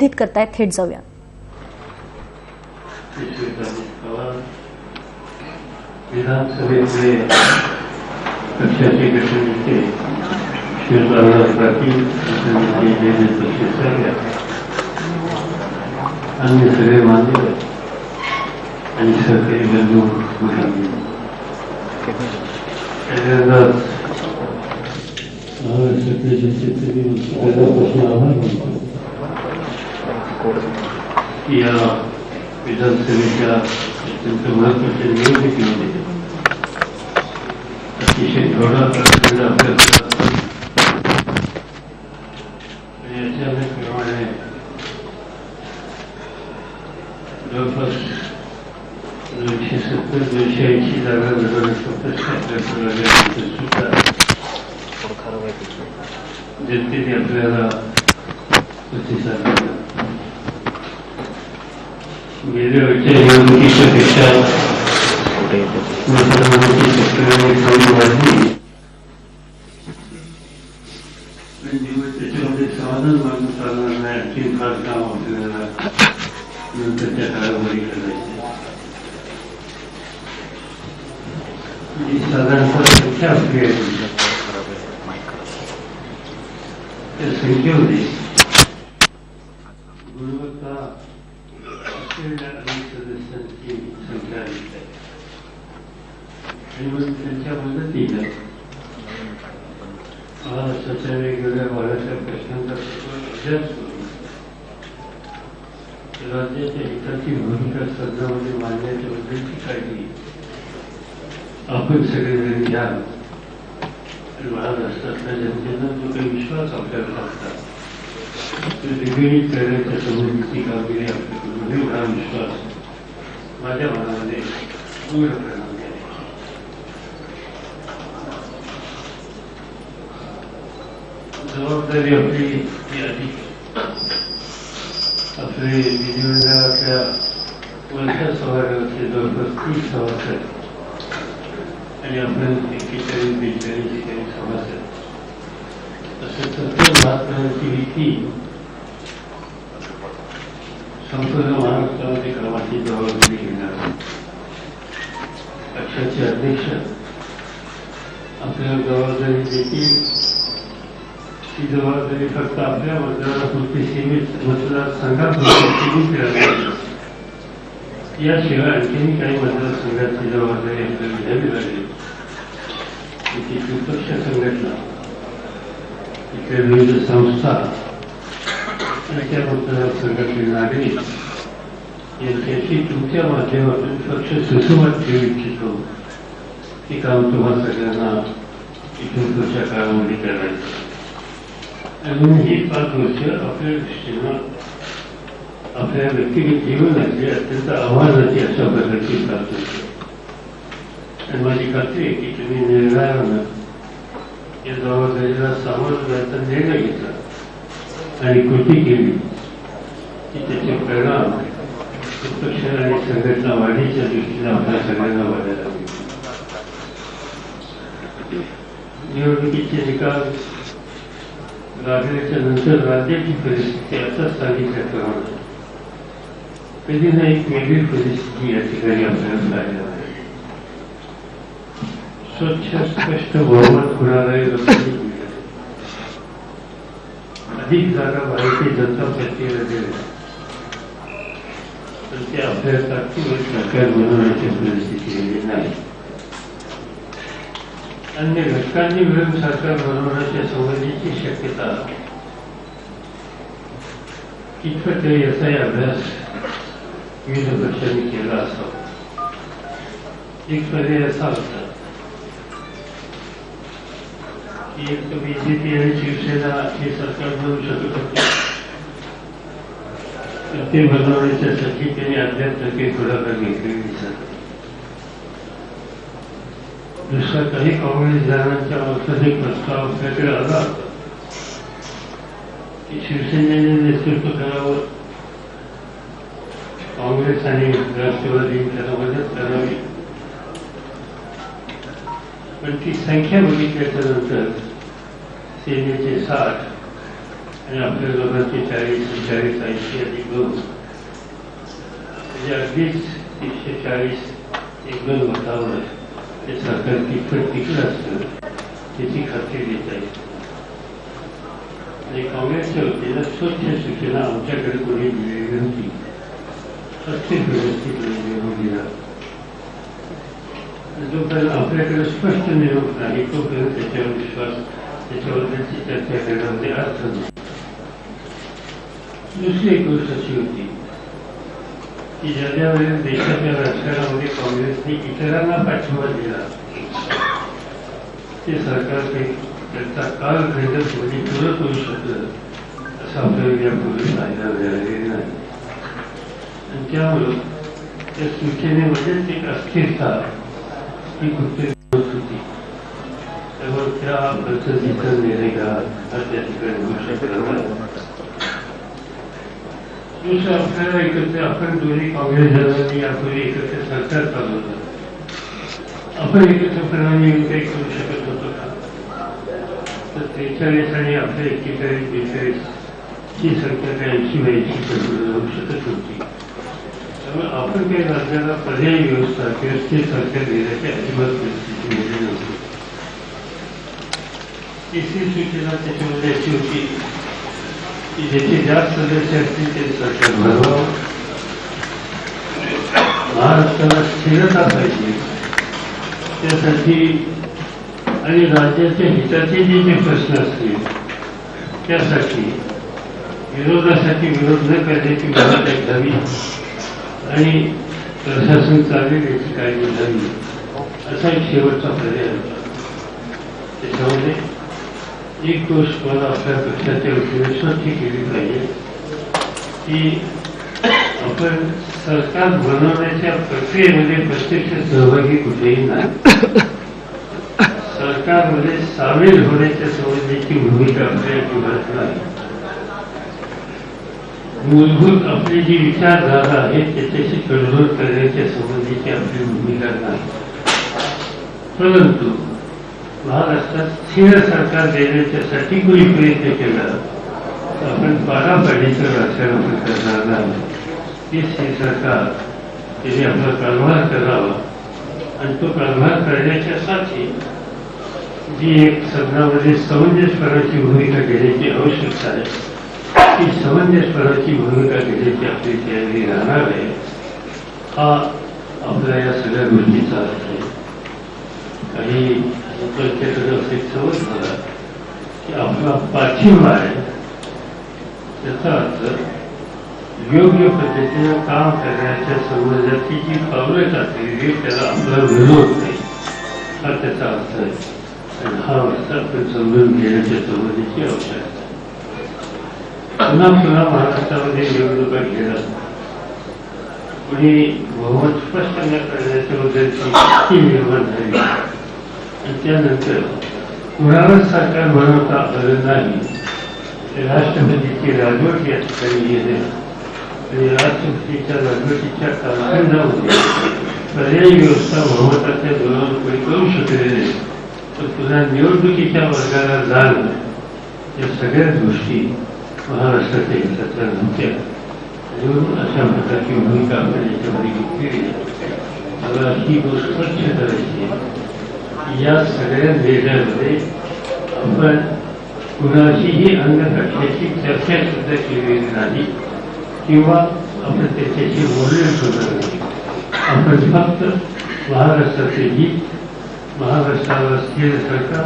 संबोधित करतायत थेट जाऊया. पवार पक्षाचे गटनेते पाटील अन्य सगळे मान्य आणि सरकारी बंधू भगिनी. पहिल्यांदाच महाराष्ट्रातले आभार मानतो या विधानसभेच्या अत्यंत महत्त्वाच्या निवडणुकीमध्ये अतिशय थोडा अभ्यास आणि अचानकप्रमाणे जवळपास दोनशे सत्तर दोनशे ऐंशी जागा लढवण्याचा प्रश्न आपल्याकडे सुद्धा जनतेने आपल्याला प्रतिसाद गेल्या वेळच्या निवडणुकीच्या पेक्षा मतदानाची थोडी वाढली. त्याच्यामध्ये समाधान चालणार नाही आणखी फार काम आपल्याला नंतरच्या काळामध्ये साधारणतः संख्या आपली आहे त्या संख्येमध्ये गुणवत्ता असलेल्या अनेक सदस्यांची संख्या अधिक आहे आणि मग त्यांच्या मदतीनं महाराष्ट्राच्या वेगवेगळ्या भागाच्या प्रश्नांचा अभ्यास करून राज्याच्या भूमिका सदनामध्ये मांडण्याच्या बद्दलची आपण सगळेजण घ्या आणि महाराष्ट्रातल्या जो काही विश्वास आपल्याला असतात करण्याच्या संबंधीची कामगिरी आपल्याकडून होईल हा विश्वास माझ्या मनामध्ये पूर्ण जबाबदारी आपली ही अधिक आपले विधिमंडळातल्या वरच्या सभागृहाचे जवळपास तीस सभासद आणि आपण एकेचाळीस बेचाळीस काही सभासद असं सत्तर महात्म्यांची रीती संपूर्ण महाराष्ट्रामध्ये कामाची जबाबदारी घेणार पक्षाचे अध्यक्ष आपल्याला जबाबदारी देतील ती जबाबदारी फक्त आपल्या मतदारापुरती सीमित मतदारसंघापुरती सीमित राहणार याशिवाय आणखीन काही मतदारसंघाची जबाबदारी आपल्याला घ्यावी लागेल ती विपक्ष संघटना इथल्या विविध संस्था आणि त्या मतदारसंघातील नागरिक यांच्याशी तुमच्या माध्यमातून पक्ष सुसंवाद ठेवू इच्छितो हे काम तुम्हा सगळ्यांना इथून पुढच्या काळामध्ये करायचं आणि ही पाच वर्ष आपल्या दृष्टीनं आपल्या व्यक्तिगत जीवनाची अत्यंत आव्हानाची अशा प्रकारची पाच वर्ष आणि माझी खात्री आहे की तुम्ही निर्णयानं या जबाबदारीला सामोरं जायचा निर्णय घेतला आणि कृती केली की त्याचे परिणाम प्रत्यक्ष आणि संघटना वाढीच्या दृष्टीने आपल्या सगळ्यांना वाढायला निवडणुकीचे निकाल लागल्याच्या नंतर राज्याची परिस्थिती आता सांगितल्याप्रमाणे कधी ना एक वेगळी परिस्थिती या ठिकाणी आपल्याला पाहायला मिळेल स्वच्छ स्पष्ट बहुमत होणारे लोकांनी मिळाले. अधिक जागा भारतीय जनता पार्टीला दिल्या पण ते आपल्या ताकदीवर सरकार बनवण्याची परिस्थिती आली नाही अन्य घटकांनी मिळून सरकार बनवण्याच्या संबंधीची शक्यता. कितपत याचाही अभ्यास विविध पक्षांनी केला असावा एक पर्याय होता. की एक तर बीजेपी आणि शिवसेना हे सरकार बनवू शकत होते. ते बनवण्याच्यासाठी त्यांनी अध्यात्मिक पुढाकार घेतलेली दुसऱ्या काही काँग्रेस जणांच्या औषधी प्रस्ताव आपल्याकडे आला होता की शिवसेनेने नेतृत्व करावं काँग्रेस आणि राष्ट्रवादी त्याला मदत करावी. पण ती संख्या बघितल्याच्या नंतर सेनेचे साठ आणि आपल्या लोकांचे चाळीस चाळीस ऐंशी आणि दोन म्हणजे अगदीच तीनशे चाळीस एक दोन मतावर ते सरकार कितपत टिकलं असतं त्याची खात्री देता येईल आणि काँग्रेसच्या वतीनं स्वच्छ सूचना आमच्याकडे कोणी दिलेली नव्हती प्रत्येक व्यवस्थित निरोप दिला जोपर्यंत आपल्याकडे स्पष्ट निरोप नाही तोपर्यंत त्याच्यावर विश्वास त्याच्यावर त्याच्याबद्दलची चर्चा करण्यामध्ये अर्थ नाही दुसरी एक गोष्ट अशी होती की ज्या वेळेस देशाच्या राजकारणामध्ये काँग्रेसने इतरांना पाठिंबा दिला. ते सरकार काही त्याचा कालखंड म्हणजे पूरक होऊ शकलं असं आपल्याला यापूर्वी पाहायला मिळालेले नाही. आणि त्यामुळं त्या सूचनेमध्येच एक अस्थिरता ही कुठेतरी होती त्यामुळे त्या पद्धतीचा निर्णय का हा त्या ठिकाणी होऊ शकला नाही. दुसरं आपल्याला एकत्र आपण दोन्ही काँग्रेस दलांनी यापूर्वी एकत्र सरकार चालवलं आपण एकत्रपणाने येऊन काही करू शकत होतो का? तर त्रेचाळीस आणि आपल्या एक्केचाळीस बेचाळीस ही संख्या काही ऐंशी ब्याऐंशी पर्यंत जाऊ शकत होती त्यामुळे आपण काही राज्याला पर्यायी व्यवस्था किंवा ते सरकार देण्याची अजिबात परिस्थितीमध्ये नव्हती. तिसरी सूचना त्याच्यामध्ये अशी होती की ज्याचे जास्त सदस्य असतील ते सरकार भरवावं महाराष्ट्राला स्थिरता पाहिजे. त्यासाठी आणि राज्याच्या हिताचे जे जे प्रश्न असतील त्यासाठी विरोधासाठी विरोध न करण्याची भूमिका घ्यावी आणि प्रशासन चालेल याची काळजी घ्यावी. असा एक शेवटचा पर्याय होता. त्याच्यामध्ये एक गोष्ट मला आपल्या पक्षाच्या वतीने स्वच्छ केली पाहिजे की आपण सरकार बनवण्याच्या प्रक्रियेमध्ये प्रत्यक्ष सहभागी कुठेही नाही सरकारमध्ये सामील होण्याच्या संबंधीची भूमिका आपल्या जीवनात नाही मूलभूत आपली जी विचारधारा आहे त्याच्याशी तडजोड करण्याच्या संबंधीची आपली भूमिका नाही परंतु महाराष्ट्रात स्थिर सरकार देण्याच्यासाठी कोणी प्रयत्न केला? तर आपण पाडापाडीचं राजकारण आपण करणार नाही. ते स्थिर सरकार त्याने आपला कारभार करावा. आणि तो कारभार करण्याच्यासाठी जी एक सदनामध्ये समंजसपणाची भूमिका घेण्याची आवश्यकता आहे ती समंजसपणाची भूमिका घेण्याची आपली तयारी राहणार आहे हा आपल्या या सगळ्या गोष्टीचा आणि आहे काही लोकांच्याकडे असे समज झाला की आपला पाठिंबा आहे त्याचा अर्थ योग्य पद्धतीनं काम करण्याच्या संबंधाची जी पावलं टाकलेली त्याला आपला विरोध नाही हा त्याचा अर्थ आहे आणि हा अर्थ आपण समजून घेण्याच्या संबंधीची आवश्यकता पुन्हा पुन्हा महाराष्ट्रामध्ये निवडणुका घेणार कोणी बहुमत स्पष्ट न करण्याच्या बद्दल निर्माण झाली आणि त्यानंतर कुणावर सरकार बनवता आलं नाही. राष्ट्रपतीची राजवट या ठिकाणी येते. आणि राष्ट्रपतीच्या राजवटीच्या कालखंडामध्ये पर्यायी व्यवस्था बहुमताच्या धोरणावर कोणी करू शकले नाही. तर पुन्हा निवडणुकीच्या वर्गाला जाणं या सगळ्या गोष्टी महाराष्ट्राच्या हिताच्या नव्हत्या. म्हणून अशा प्रकारची भूमिका आपण याच्यामध्ये घेतलेली आहे. मला ही गोष्ट स्वच्छ करायची आहे. या सगळ्या निर्णयामध्ये आपण कुणाशीही अंग घटण्याची चर्चा सुद्धा केलेली नाही किंवा आपण त्याच्याशी बोलले सुद्धा नाही. आपण फक्त महाराष्ट्राचे हित महाराष्ट्राला स्थिर सरकार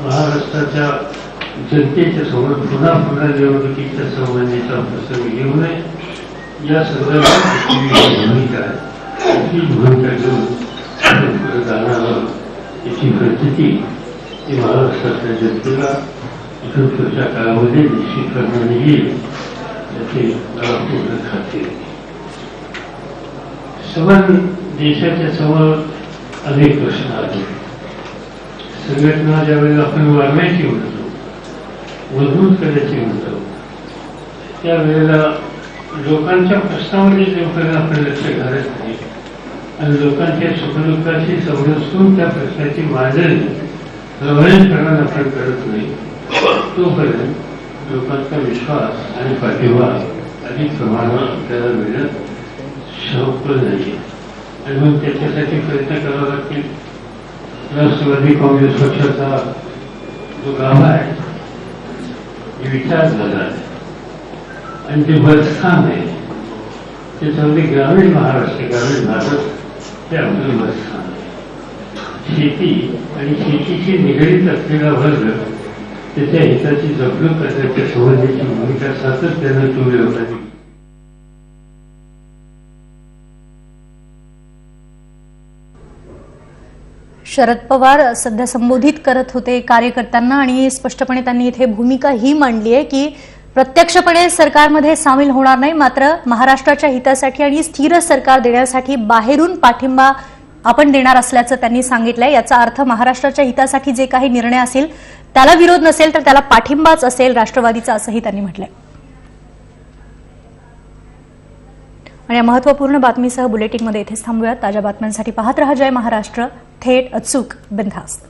महाराष्ट्राच्या जनतेच्या समोर पुन्हा पुन्हा निवडणुकीच्या संबंधीचा प्रसंग येऊ नये. या संदर्भात भूमिका आहे. ही भूमिका घेऊन आपण पुढे जाणार आहोत. याची प्रचिती ही महाराष्ट्रातल्या जनतेला इथून पुढच्या काळामध्ये निश्चित करण्यात येईल याची मला पूर्ण खात्री समान देशाच्या समोर अनेक प्रश्न आहेत. संघटना ज्यावेळेला आपण वाढवायची म्हणतो मजबूत करायची म्हणतो त्यावेळेला लोकांच्या प्रश्नामध्ये जोपर्यंत आपण लक्ष घालत नाही आणि लोकांच्या सुखदुःखाशी समजून त्या प्रश्नाची मांडणी प्रभावीपणाने आपण करत नाही. तोपर्यंत लोकांचा विश्वास आणि पाठिंबा अधिक प्रमाणावर आपल्याला मिळणं शक्य नाही. आणि मग त्याच्यासाठी प्रयत्न करावा लागतील राष्ट्रवादी काँग्रेस पक्षाचा जो गाभा आहे विचार झाला आहे. आणि जे बलस्थान आहे. त्याच्यामध्ये ग्रामीण महाराष्ट्र ग्रामीण भारत हे शेती आणि शेतीशी निगडीत असलेला वर्ग त्याच्या हिताची जपणूक करण्याच्या संबंधीची भूमिका सातत्यानं तुम्ही लोकांनी शरद पवार सध्या संबोधित करत होते कार्यकर्त्यांना आणि स्पष्टपणे त्यांनी इथे भूमिका ही मांडली आहे की प्रत्यक्षपणे सरकारमध्ये सामील होणार नाही मात्र महाराष्ट्राच्या हितासाठी आणि स्थिर सरकार देण्यासाठी बाहेरून पाठिंबा आपण देणार असल्याचं त्यांनी सांगितलंय. याचा अर्थ महाराष्ट्राच्या हितासाठी जे काही निर्णय असेल त्याला विरोध नसेल तर त्याला पाठिंबाच असेल राष्ट्रवादीचा असंही त्यांनी म्हटलंय. आणि या महत्त्वपूर्ण बातमीसह बुलेटिनमध्ये इथेच थांबूयात. ताज्या बातम्यांसाठी पाहत रहा जय महाराष्ट्र. थेट अचूक बिनधास्त.